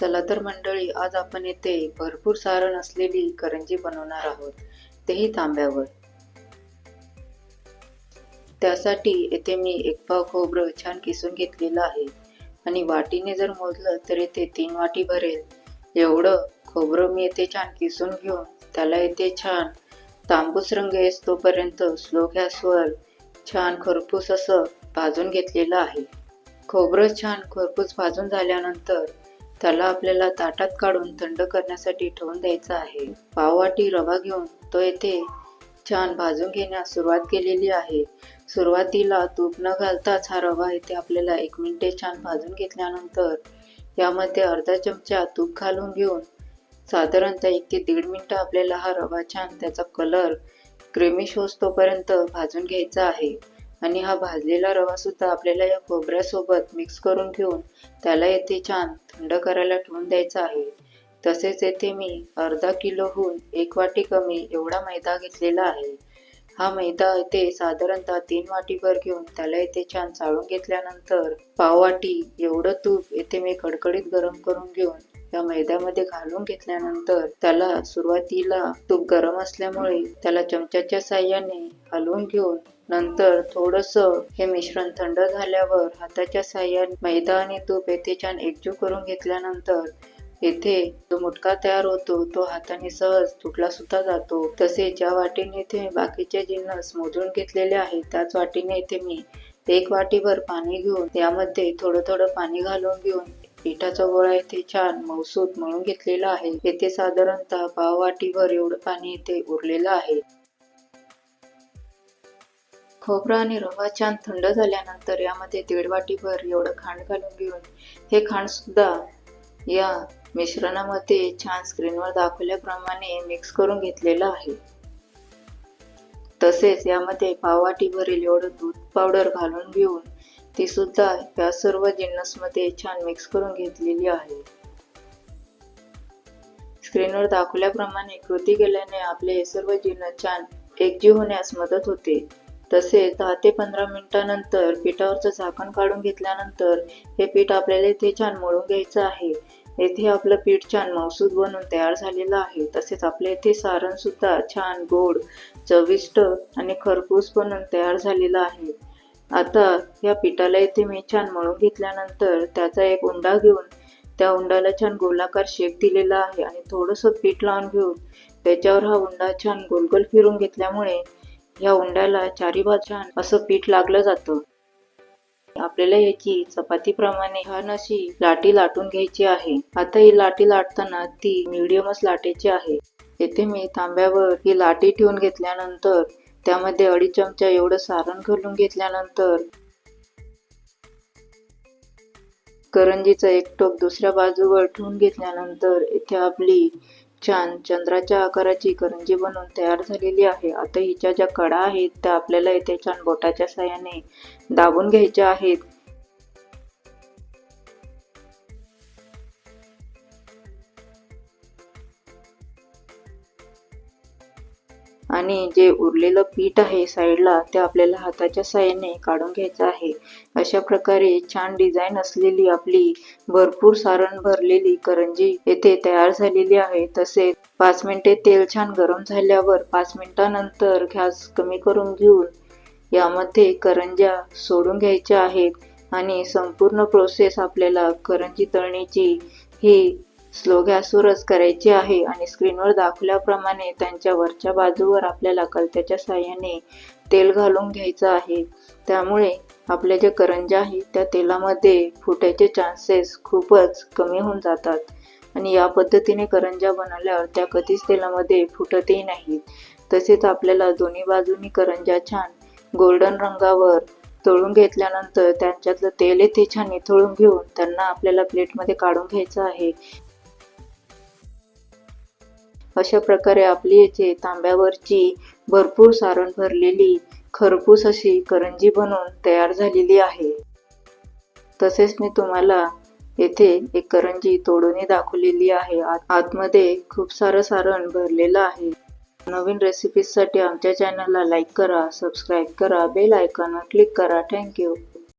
चला तर मंडळी आज आपण येथे भरपूर सारण असलेली करंजी बनवणार आहोत. तेही तांब्यावर. त्यासाठी येथे मी एक पाव खोबरं छान किसून घेतलेलं आहे. आणि वाटीने जर मोजलं तर येथे तीन वाटी भरेल. एवढं खोबरं मी येथे छान किसून घेऊन त्याला येथे छान तांबूस रंग येतोपर्यंत स्लो गॅसवर छान खरपूस असं भाजून घेतलेलं आहे. खोबरं छान खरपूस भाजून झाल्यानंतर त्याला आपल्याला ताटात काढून थंड करण्यासाठी ठेवून द्यायचा आहे. पाववाटी रवा घेऊन तो येथे छान भाजून घेण्यास सुरुवात केलेली आहे. सुरुवातीला तूप न घालताच हा रवा येथे आपल्याला एक मिनिटे छान भाजून घेतल्यानंतर यामध्ये अर्धा चमचा तूप घालून घेऊन साधारणतः एक ते दीड मिनटं आपल्याला हा रवा छान त्याचा कलर क्रीमिश तोपर्यंत भाजून घ्यायचा आहे. आणि हा भाजलेला रवा सुद्धा आपल्याला या खोबऱ्यासोबत मिक्स करून घेऊन त्याला येथे छान थंड करायला ठेवून द्यायचा आहे. तसेच येथे मी अर्धा किलोहून एक वाटी कमी एवढा मैदा घेतलेला आहे. हा मैदा येथे साधारणतः तीन वाटीभर घेऊन त्याला येथे छान चाळून घेतल्यानंतर पाववाटी एवढं तूप येथे मी कडकडीत गरम करून घेऊन या मैद्यामध्ये घालून घेतल्यानंतर त्याला सुरुवातीला तूप गरम असल्यामुळे त्याला चमच्याच्या साह्याने हलवून घेऊन नंतर थोडस हे मिश्रण थंड झाल्यावर हाताच्या साह्याने मैदा आणि तूप येथे छान एकजीव करून घेतल्यानंतर येथे जो मुटका तयार होतो तो हाताने सहज तुटला सुद्धा जातो. तसेच ज्या वाटीने इथे बाकीचे जिन्नस मोजून घेतलेले आहेत त्याच वाटीने इथे मी एक वाटीभर पाणी घेऊन त्यामध्ये थोडं थोडं पाणी घालून घेऊन पिठाचा गोळा येथे छान मौसूत मळून घेतलेला आहे. येथे साधारणतः पाववाटीभर एवढं पाणी येथे उरलेलं आहे. खोबरं आणि रवा छान थंड झाल्यानंतर यामध्ये दीड वाटीभर एवढं खांड घालून घेऊन हे खांड सुद्धा या मिश्रणामध्ये छान स्क्रीनवर दाखवल्याप्रमाणे मिक्स करून घेतलेलं आहे. तसेच यामध्ये पाववाटी भरेल एवढं दूध पावडर घालून घेऊन ती सुद्धा या सर्व जिन्नसमध्ये छान मिक्स करून घेतलेली आहे. स्क्रीनवर दाखवल्याप्रमाणे कृती केल्याने आपले हे सर्व जिन्नस छान एकजीव होण्यास मदत होते. तसेच दहा ते पंधरा मिनिटानंतर पिठावरचं झाकण काढून घेतल्यानंतर हे पीठ आपल्याला इथे छान मळून घ्यायचं आहे. येथे आपलं पीठ छान मौसूद बनून तयार झालेलं आहे. तसेच आपल्या इथे सारण सुद्धा छान गोड चविष्ट आणि खरपूस बनून तयार झालेलं आहे. आता या पिठाला इथे मी छान मळून घेतल्यानंतर त्याचा एक उंडा घेऊन त्या उंडाला छान गोलाकार शेप दिलेला आहे आणि थोडंसं पीठ लावून घेऊन त्याच्यावर हा उंडा छान गोलगोल फिरून घेतल्यामुळे या उंड्याला चारी बाजू छान असं पीठ लागलं जातं. आपल्याला याची चपातीप्रमाणे छान अशी लाटी लाटून घ्यायची आहे. आता ही लाटी लाटताना ती मिडियमच लाटायची आहे. येथे मी तांब्यावर ही लाटी ठेवून घेतल्यानंतर त्यामध्ये अडीच चमचा एवढं सारण घालून घेतल्यानंतर करंजीचा एक टोक दुसऱ्या बाजूवर ठेवून घेतल्यानंतर इथे आपली छान चंद्राच्या आकाराची करंजी बनवून तयार झालेली आहे. आता हिच्या ज्या कडा आहेत त्या आपल्याला इथे छान बोटाच्या साह्याने दाबून घ्यायच्या आहेत. आणि जे उरलेलं पीठ आहे साईडला ते आपल्याला हाताच्या साह्याने काढून घ्यायचं आहे. अशा प्रकारे छान डिझाईन असलेली आपली भरपूर सारण भरलेली करंजी येथे तयार झालेली आहे. तसेच पाच मिनिटे तेल छान गरम झाल्यावर पाच मिनिटानंतर गॅस कमी करून घेऊन यामध्ये करंज्या सोडून घ्यायच्या आहेत. आणि संपूर्ण प्रोसेस आपल्याला करंजी तळणीची ही स्लो गॅसवरच करायची आहे आणि स्क्रीनवर दाखवल्याप्रमाणे त्यांच्या वरच्या बाजूवर आपल्याला कलत्याच्या साह्याने तेल घालून घ्यायचं आहे. त्यामुळे आपल्या ज्या करंज्या आहेत त्या तेलामध्ये फुटायचे चान्सेस खूपच कमी होऊन जातात. आणि या पद्धतीने करंज्या बनवल्यावर त्या कधीच तेलामध्ये फुटतही नाहीत. तसेच आपल्याला दोन्ही बाजूनी करंज्या छान गोल्डन रंगावर तळून घेतल्यानंतर त्यांच्यातलं तेल येथे छान निथळून घेऊन त्यांना आपल्याला प्लेटमध्ये काढून घ्यायचं आहे. अशा प्रकारे आपली येथे तांब्यावरची भरपूर सारण भरलेली खरपूस अशी करंजी बनवून तयार झालेली आहे. तसेच मी तुम्हाला येथे एक करंजी तोडूनही दाखवलेली आहे. आत- आतमध्ये खूप सारं सारण भरलेलं आहे. नवीन रेसिपीजसाठी आमच्या चॅनलला लाईक करा सबस्क्राईब करा बेल आयकॉनवर क्लिक करा. थँक्यू